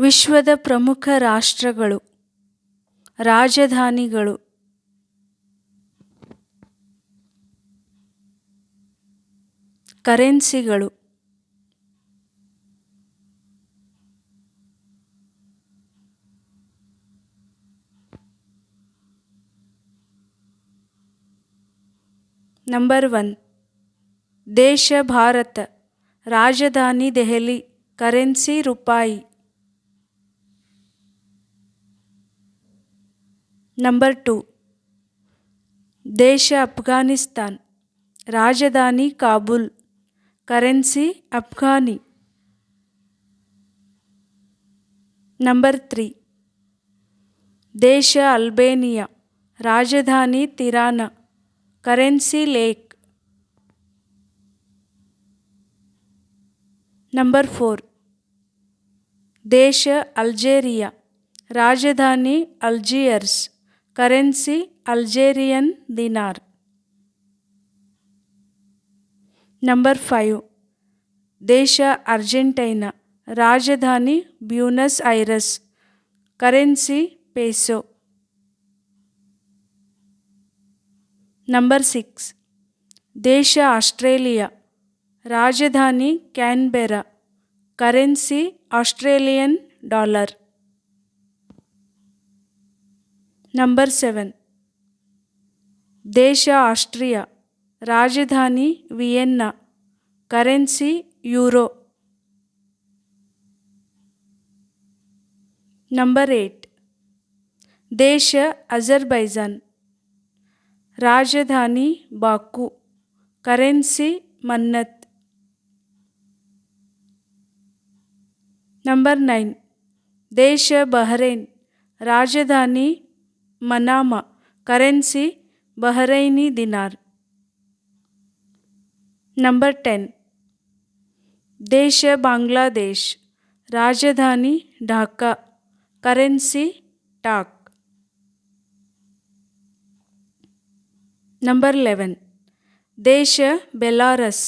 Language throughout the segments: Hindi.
ವಿಶ್ವದ ಪ್ರಮುಖ ರಾಷ್ಟ್ರಗಳು ರಾಜಧಾನಿಗಳು. ಕರೆನ್ಸಿಗಳು. ನಂಬರ್ ಒನ್ ದೇಶ ಭಾರತ ರಾಜಧಾನಿ Delhi currency rupee. Number two ದೇಶ ಅಫ್ಘಾನಿಸ್ತಾನ್ ರಾಜಧಾನಿ Kabul currency afghani number three ದೇಶ ಅಲ್ಬೇನಿಯಾ ರಾಜಧಾನಿ Tirana currency lek number four ದೇಶ ಅಲ್ಜೇರಿಯಾ ರಾಜಧಾನಿ ಅಲ್ಜಿಯರ್ಸ್ currency Algerian dinar number five ದೇಶ ಅರ್ಜೆಂಟೈನಾ ರಾಜಧಾನಿ Buenos Aires currency peso number six ದೇಶ ಆಸ್ಟ್ರೇಲಿಯಾ ರಾಜಧಾನಿ Canberra currency Australian dollar number seven ದೇಶ ಆಸ್ಟ್ರಿಯಾ ರಾಜಧಾನಿ Vienna currency euro number eight ದೇಶ ಅಜರ್ಬೈಜಾನ್ ರಾಜಧಾನಿ Baku currency manat number nine ದೇಶ ಬಹರೇನ್ ರಾಜಧಾನಿ Manama currency Bahraini dinar number ten देश बांग्लादेश राजधानी Dhaka currency taka number eleven देश बेलारस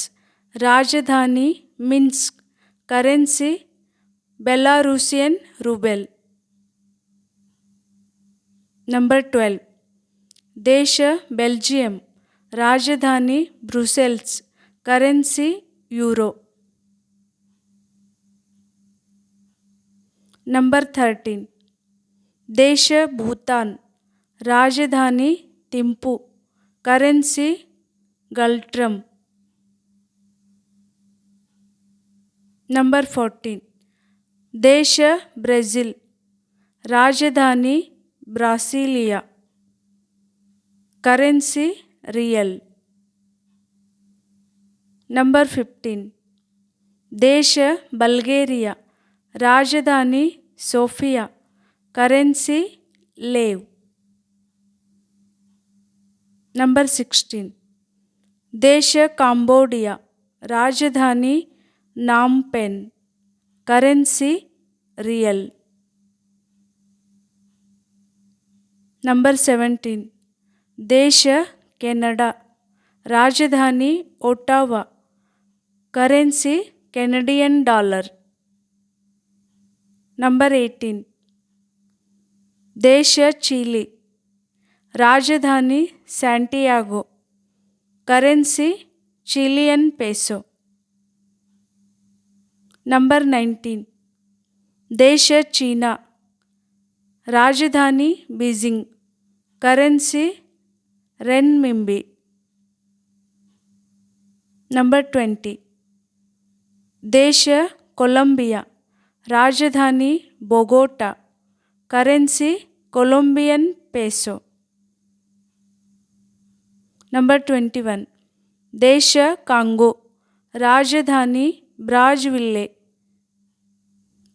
राजधानी Minsk currency Belarusian ruble number twelve. देश बेल्जियम, राजधानी Brussels, currency euro. Number thirteen. देश भूटान, राजधानी Thimphu, currency ngultrum. Number fourteen. देश ब्राज़ील, राजधानी Brasilia currency real number fifteen देश बल्गेरिया राजधानी Sofia currency lev number sixteen देश कांबोडिया राजधानी Phnom Penh currency riel number seventeen ದೇಶ, ಕೆನಡಾ. ರಾಜಧಾನಿ Ottawa currency, Canadian dollar. Number eighteen ದೇಶ, ಚೀಲಿ. ರಾಜಧಾನಿ, Santiago. Currency, Chilean peso. Number nineteen ದೇಶ, ಚೀನಾ. राजधानी Beijing, currency renminbi number twenty. देश, कोलंबिया। राजधानी, Bogota. Currency, Colombian peso. Number twenty one. देश, कांगो। राजधानी Brazzaville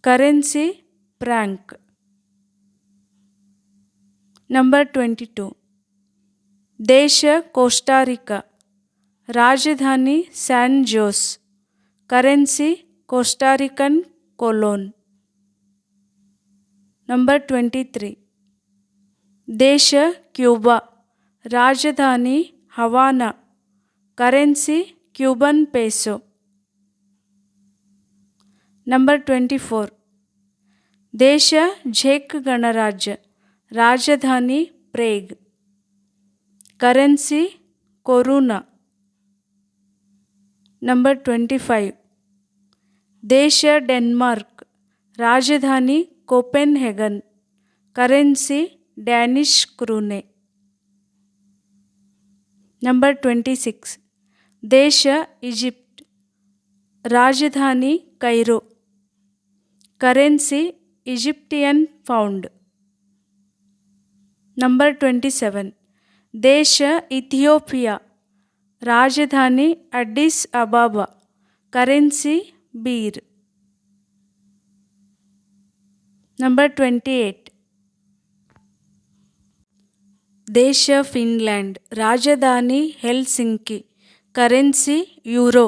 currency franc number twenty two ದೇಶ ಕೋಸ್ಟಾರಿಕಾ ರಾಜಧಾನಿ San Jose currency Costa Rican colon number twenty three ದೇಶ ಕ್ಯೂಬಾ ರಾಜಧಾನಿ Havana currency Cuban peso number twenty four ದೇಶ ಝೆಕ್ ಗಣರಾಜ್ಯ राजधानी Prague currency koruna number twenty five देश डेनमार्क राजधानी Copenhagen currency Danish krone number twenty six देश इजिप्ट राजधानी Cairo currency Egyptian pound number twenty seven, देश इथियोपिया, राजधानी Addis Ababa, currency birr. Number twenty eight, देश फिनलैंड, राजधानी Helsinki, currency euro.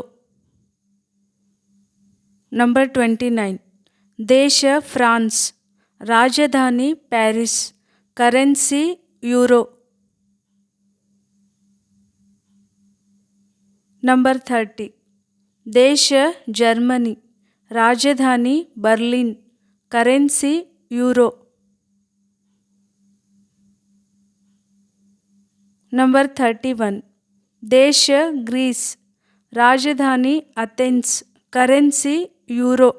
Number twenty nine, देश फ्रांस, राजधानी Paris. Currency euro number thirty ದೇಶ ಜರ್ಮನಿ ರಾಜಧಾನಿ Berlin currency euro number thirty one ದೇಶ ಗ್ರೀಸ್ ರಾಜಧಾನಿ Athens currency euro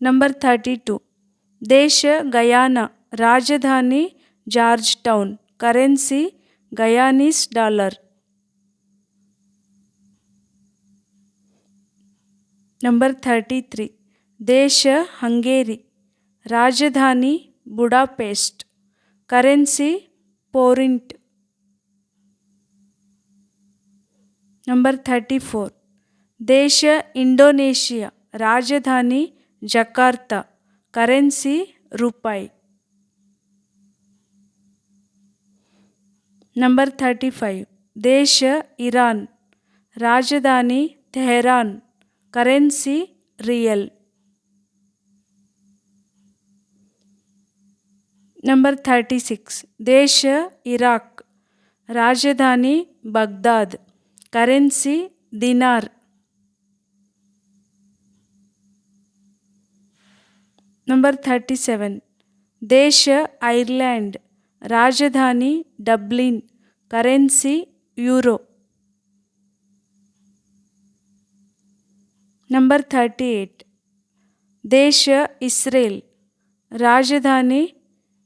number thirty two, देश गयाना, राजधानी Georgetown currency Guyanese dollar. Number thirty three, देश हंगेरी, राजधानी Budapest, currency forint. Number thirty four, देश इंडोनेशिया, राजधानी ಜಕಾರ್ತಾ, ಕರೆನ್ಸಿ, ರೂಪಾಯಿ. ನಂಬರ್ ಥರ್ಟಿ ಫೈವ್, ದೇಶ, ಇರಾನ್. ರಾಜಧಾನಿ, Tehran, currency, rial. Number thirty six, ದೇಶ, ಇರಾಕ್. ರಾಜಧಾನಿ, Baghdad. Currency, dinar. Number thirty seven देश आयरलैंड राजधानी Dublin currency euro number thirty eight देश इस्रेल राजधानी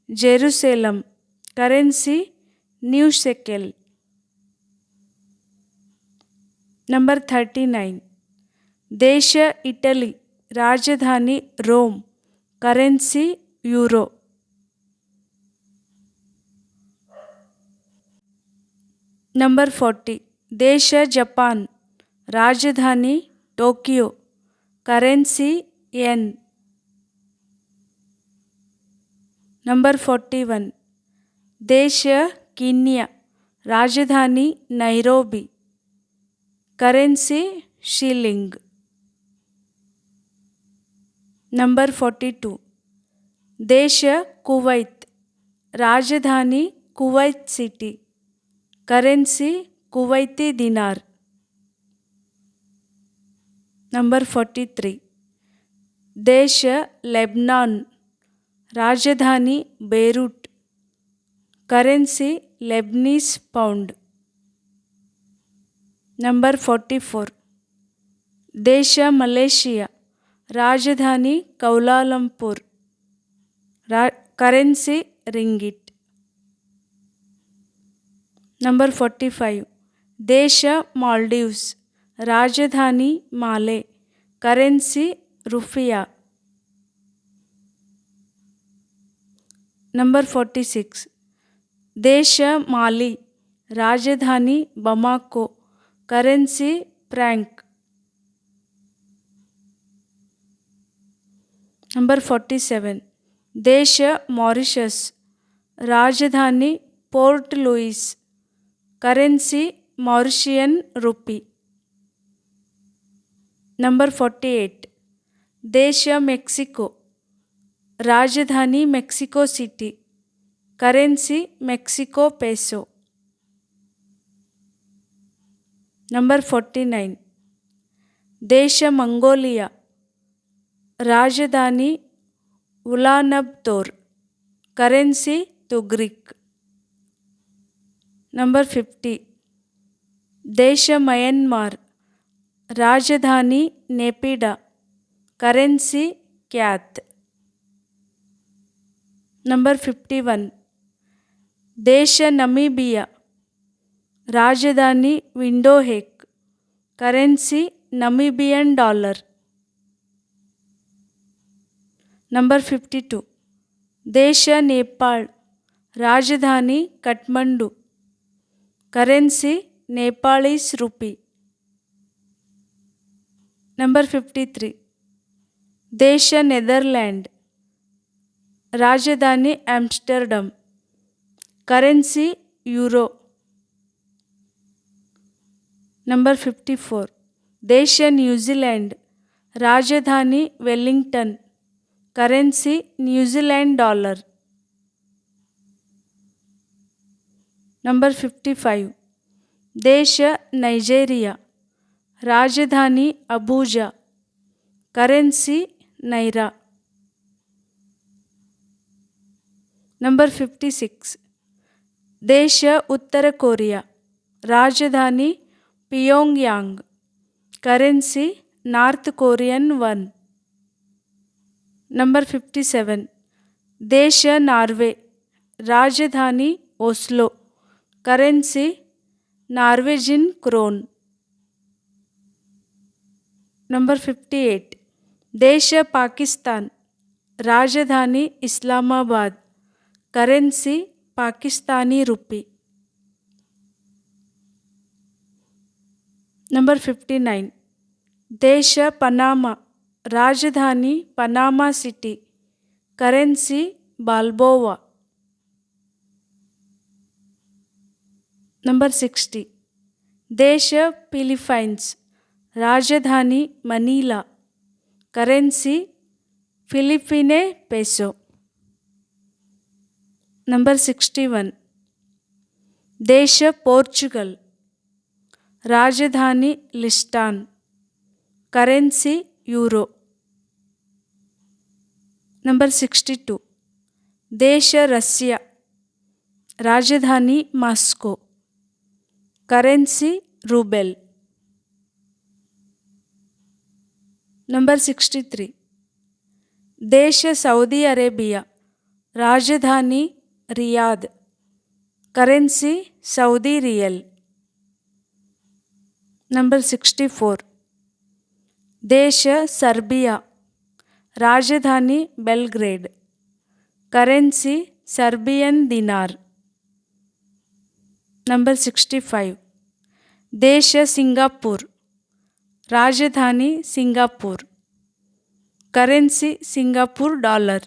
Jerusalem currency new shekel number thirty nine देश इटली राजधानी Rome currency euro number forty ದೇಶ ಜಪಾನ್ ರಾಜಧಾನಿ Tokyo currency yen number forty one ದೇಶ ಕಿನ್ಯಾ ರಾಜಧಾನಿ Nairobi currency shilling number forty two. देश कुवैत। राजधानी Kuwait City. Currency Kuwaiti dinar. Number forty three. देश लेबनान। राजधानी Beirut. Currency Lebanese pound. Number forty four. देश मलेशिया। ರಾಜಧಾನಿ ಕೌಲಾಲಂಪುರ್ ರಾ currency ringgit number forty five ದೇಶ ಮಾಲ್ಡೀವ್ಸ್ ರಾಜಧಾನಿ Male currency rufiyaa number forty six ದೇಶ ಮಾಲಿ ರಾಜಧಾನಿ Bamako currency frank number forty seven देश मॉरिशस राजधानी Port Louis currency Mauritian rupee number forty eight देश मेक्सिको राजधानी Mexico City currency Mexico peso number forty nine देश मंगोलिया ರಾಜಧಾನಿ Ulaanbaatar currency tugrik number fifty ದೇಶ ಮಯನ್ಮಾರ್ ರಾಜಧಾನಿ Naypyidaw currency kyat number fifty one ದೇಶ ನಮೀಬಿಯಾ ರಾಜಧಾನಿ Windhoek currency Namibian dollar number fifty two. దేశ నేపాల్ రాజధాని Kathmandu currency Nepalese rupee. Number fifty three. దేశ నెదర్లాండ్ రాజధాని Amsterdam. Currency euro. Number fifty four. దేశ న్యూజిలాండ్ రాజధాని Wellington. Currency New Zealand dollar. Number fifty five, देश नाइजेरिया, राजधानी Abuja, currency naira. Number fifty six, देश उत्तर कोरिया, राजधानी Pyongyang, currency North Korean won. Number fifty seven देश नार्वे, राजधानी Oslo, currency Norwegian krone. Number fifty eight देश पाकिस्तान, राजधानी Islamabad, currency Pakistani rupee. Number fifty nine देश पनामा राजधानी Panama City currency balboa number sixty देश फिलीफाइंस राजधानी Manila currency Philippine peso number sixty one देश पोर्चुगल राजधानी Lisbon currency euro number sixty to ದೇಶ ರಷ್ಯಾ ರಾಜಧಾನಿ Moscow currency rouble number sixty three ದೇಶ ಸೌದಿ ಅರೇಬಿಯಾ ರಾಜಧಾನಿ Riyadh currency Saudi riyal number sixty four ದೇಶ ಸರ್ಬಿಯಾ ರಾಜಧಾನಿ Belgrade currency Serbian dinar number sixty five ದೇಶ ಸಿಂಗಾಪುರ್ ರಾಜಧಾನಿ Singapore currency Singapore dollar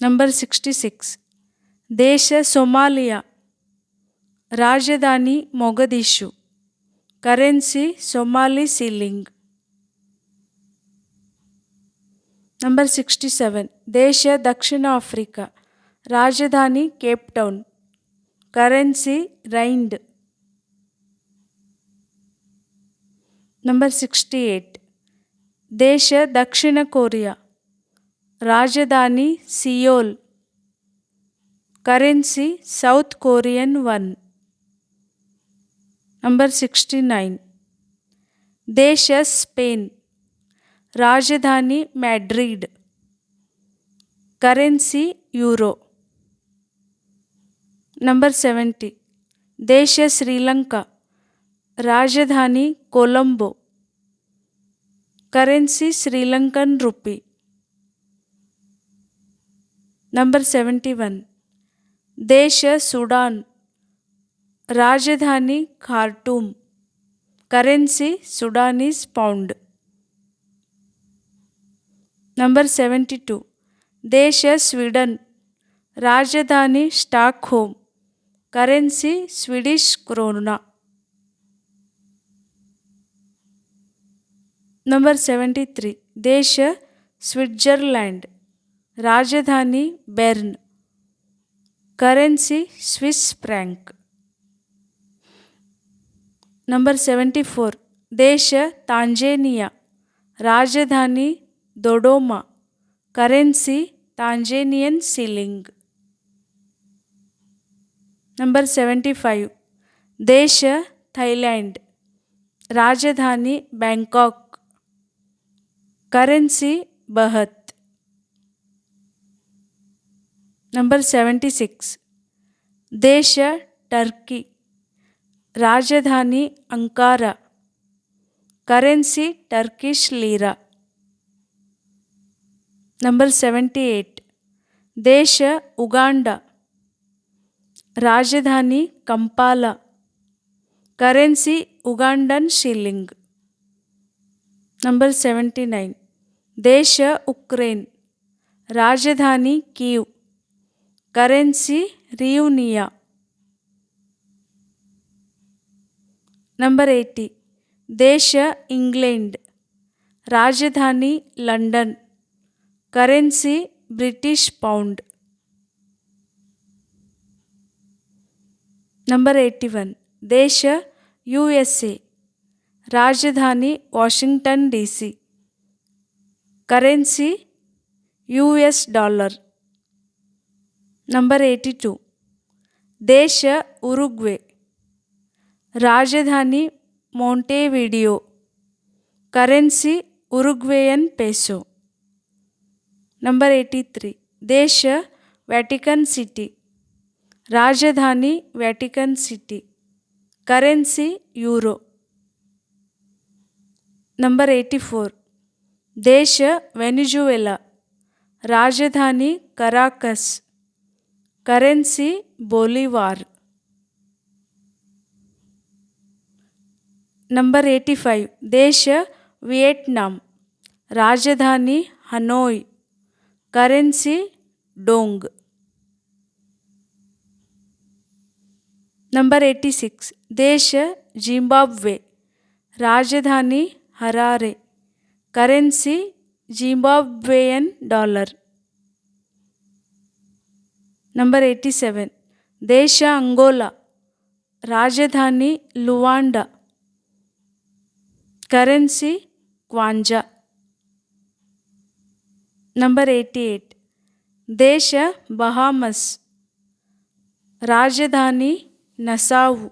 number sixty six ದೇಶ ಸೊಮಾಲಿಯಾ ರಾಜಧಾನಿ ಮೊಗದಿಶು currency Somali shilling. Number sixty seven. దేశ దక్షిణ ఆఫ్రికా రాజధాని Cape Town. Currency rand number sixty eight. దేశ దక్షిణ కొరియా. రాజధాని Seoul. Currency South Korean won. Number sixty nine देश स्पेन राजधानी Madrid currency euro number seventy देश श्रीलंका राजधानी Colombo currency Sri Lankan rupee number seventy one देश सूडान राजधानी Khartoum, currency Sudanese pound number seventy two, देश स्वीडन। राजधानी Stockholm, currency Swedish krona. Number seventy three, देश स्विट्जरलैंड। राजधानी Bern, currency Swiss franc. Number seventy four देश तांजेनिया राजधानी Dodoma currency Tanzanian shilling number seventy five देश थाईलैंड राजधानी Bangkok currency baht number seventy six देश टर्की ರಾಜಧಾನಿ Ankara currency Turkish lira number seventy eight ದೇಶ ಉಗಾಂಡ ರಾಜಧಾನಿ Kampala currency Ugandan shilling number seventy nine ದೇಶ ಉಕ್ರೇನ್ ರಾಜಧಾನಿ ಕೀವ್ ಕರೆನ್ಸಿ ರಿಯೂನಿಯಾ ನಂಬರ್ ಏಯ್ಟಿ ದೇಶ ಇಂಗ್ಲೆಂಡ್ ರಾಜಧಾನಿ London currency British pound number eighty one ದೇಶ ಯು ಎಸ್ ಎ ರಾಜಧಾನಿ Washington D C currency U S dollar number eighty two ದೇಶ ಉರುಗ್ವೆ राजधानी Montevideo currency Uruguayan peso number eighty three देश वैटिकन सिटी राजधानी Vatican City currency euro number eighty four देश वेनिजुएला राजधानी Caracas currency bolivar number eighty five देश वियेट्नाम् राजधानी हनोय करे डोंग नंबर एटी सिक्स देश जिम्बाब्वे राजधानी हरारे करे Zimbabwean dollar number eighty seven देश अंगोला राजधानी Luanda currency kwanja number 88 desha bahamas. राजधानी Nassau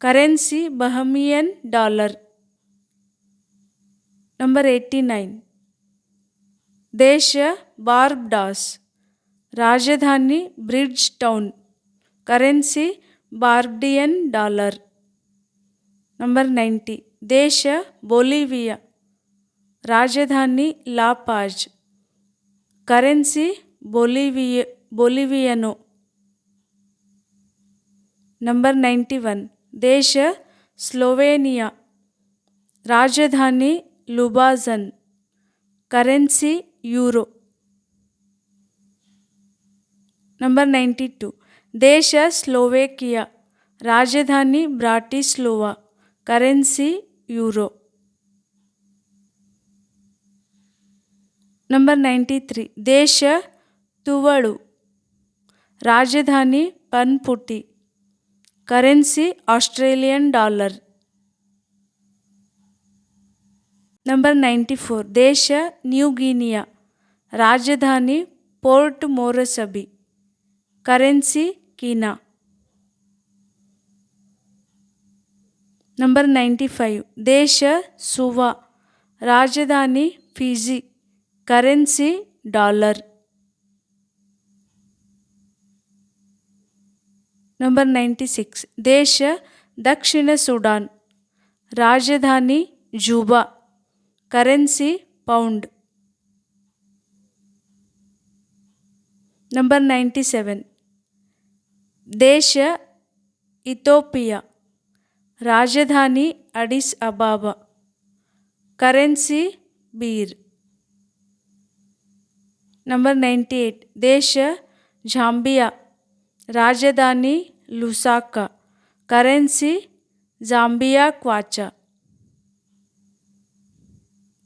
currency Bahamian dollar number 89 देश बार्बडास राजधानी Bridgetown currency Barbadian dollar number 90 దేశ బొలీవియా రాజధాని La Paz. Currency Bolivia boliviano. Number ninety one. దేశ స్లోవేనియా రాజధాని Ljubljana. Currency euro. Number ninety two. దేశ స్లోవేకియా రాజధాని Bratislava. Currency euro. Number ninety three देश तुवड़ राजधानी Funafuti. Currency Australian dollar number ninety four देश न्यू गिनिया राजधानी Port Moresby. Currency kina currency kina number ninety five ದೇಶ ಸುವಾ ರಾಜಧಾನಿ Fiji currency dollar number ninety six ದೇಶ ದಕ್ಷಿಣ ಸುಡಾನ್ ರಾಜಧಾನಿ Juba currency pound number ninety seven ದೇಶ ಇಥೋಪಿಯಾ राजधानी Addis Ababa currency birr number ninety eight देश झाम्बिया राजधानी Lusaka currency Zambia kwacha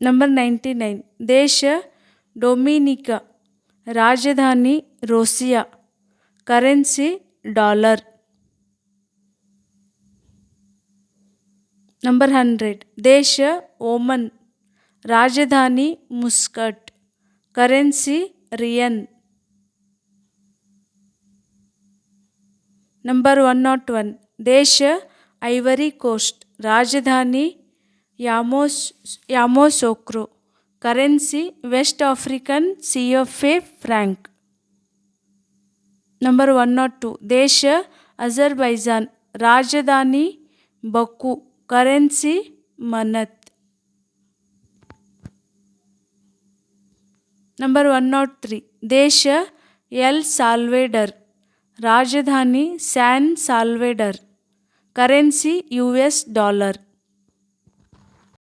number ninety nine देश डोमिनिका राजधानी Roseau currency dollar number hundred ದೇಶ ಓಮನ್ ರಾಜಧಾನಿ Muscat currency rial number one naught one ದೇಶ ಐವರಿ ಕೋಸ್ಟ್ ರಾಜಧಾನಿ ಯಾಮೋಸ್ Yamoussoukro currency West African C F A franc number one naught two ದೇಶ ಅಜರ್ಬೈಜಾನ್ ರಾಜಧಾನಿ ಬಕು currency manat number one naught three ದೇಶ ಎಲ್ ಸಾಲ್ವೇಡರ್ ರಾಜಧಾನಿ San Salvador currency U S dollar